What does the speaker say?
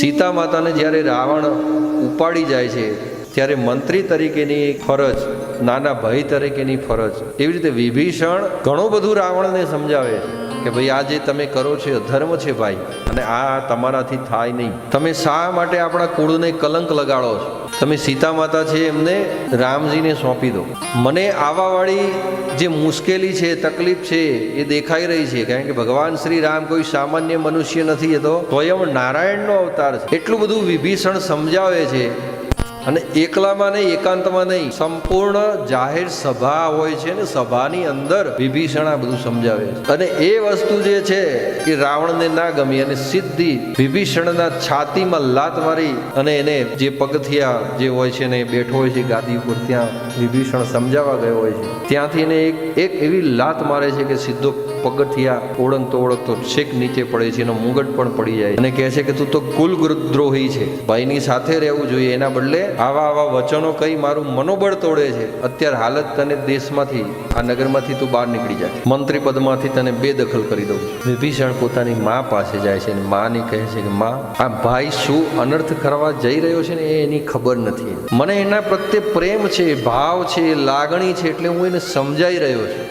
સીતા માતાને જ્યારે રાવણ ઉપાડી જાય છે, ત્યારે મંત્રી તરીકેની ફરજ, નાના ભાઈ તરીકેની ફરજ, એવી રીતે વિભીષણ ઘણું બધું રાવણને સમજાવે છે. કે ભાઈ આ જે તમે કરો છો ધર્મ છે ભાઈ, અને આ તમારાથી થાય નહીં. તમે શા માટે આપણા કુળને કલંક લગાડો છો? તમે સીતા માતા છે એમને રામજીને સોંપી દો. મને આવાવાળી જે મુશ્કેલી છે, તકલીફ છે, એ દેખાઈ રહી છે. કારણ કે ભગવાન શ્રી રામ કોઈ સામાન્ય મનુષ્ય નથી એ તો સ્વયં નારાયણનો અવતાર છે. એટલું બધું વિભીષણ સમજાવે છે અને એકલામાં નહીં, એકાંતમાં નહીં, સંપૂર્ણ જાહેર સભા હોય છે ને સભાની અંદર વિભીષણ આ બધું સમજાવે છે. અને એ વસ્તુ જે છે એ રાવણને ના ગમી અને સીધી વિભીષણના છાતીમાં લાત મારી અને એને જે પગથિયા જે હોય છે ને બેઠો હોય છે ગાદી ઉપર, ત્યાં વિભીષણ સમજાવવા ગયો હોય છે. ત્યાંથી એને એક એક એવી લાત મારે છે કે સીધો પગથિયા ઓળંગતો ઓળંગતો છેક નીચે પડે છે, એનો મુગટ પણ પડી જાય અને કહે છે કે તું તો કુલ દ્રોહી છે. ભાઈની સાથે રહેવું જોઈએ, એના બદલે આવા આવા વચનો કહી મારું મનોબળ તોડે છે. અત્યારે હાલત તને દેશમાંથી, આ નગરમાંથી તું બહાર નીકળી જાય. મંત્રી પદમાંથી તને બેદખલ કરી દઉં વિભીષણ પોતાની મા પાસે જાય છે અને માને કહે છે કે, મા, આ ભાઈ શું અનર્થ કરવા જઈ રહ્યો છે ને એ એની ખબર નથી. મને એના પ્રત્યે પ્રેમ છે, ભાવ છે, લાગણી છે, એટલે હું એને સમજાઈ રહ્યો છું.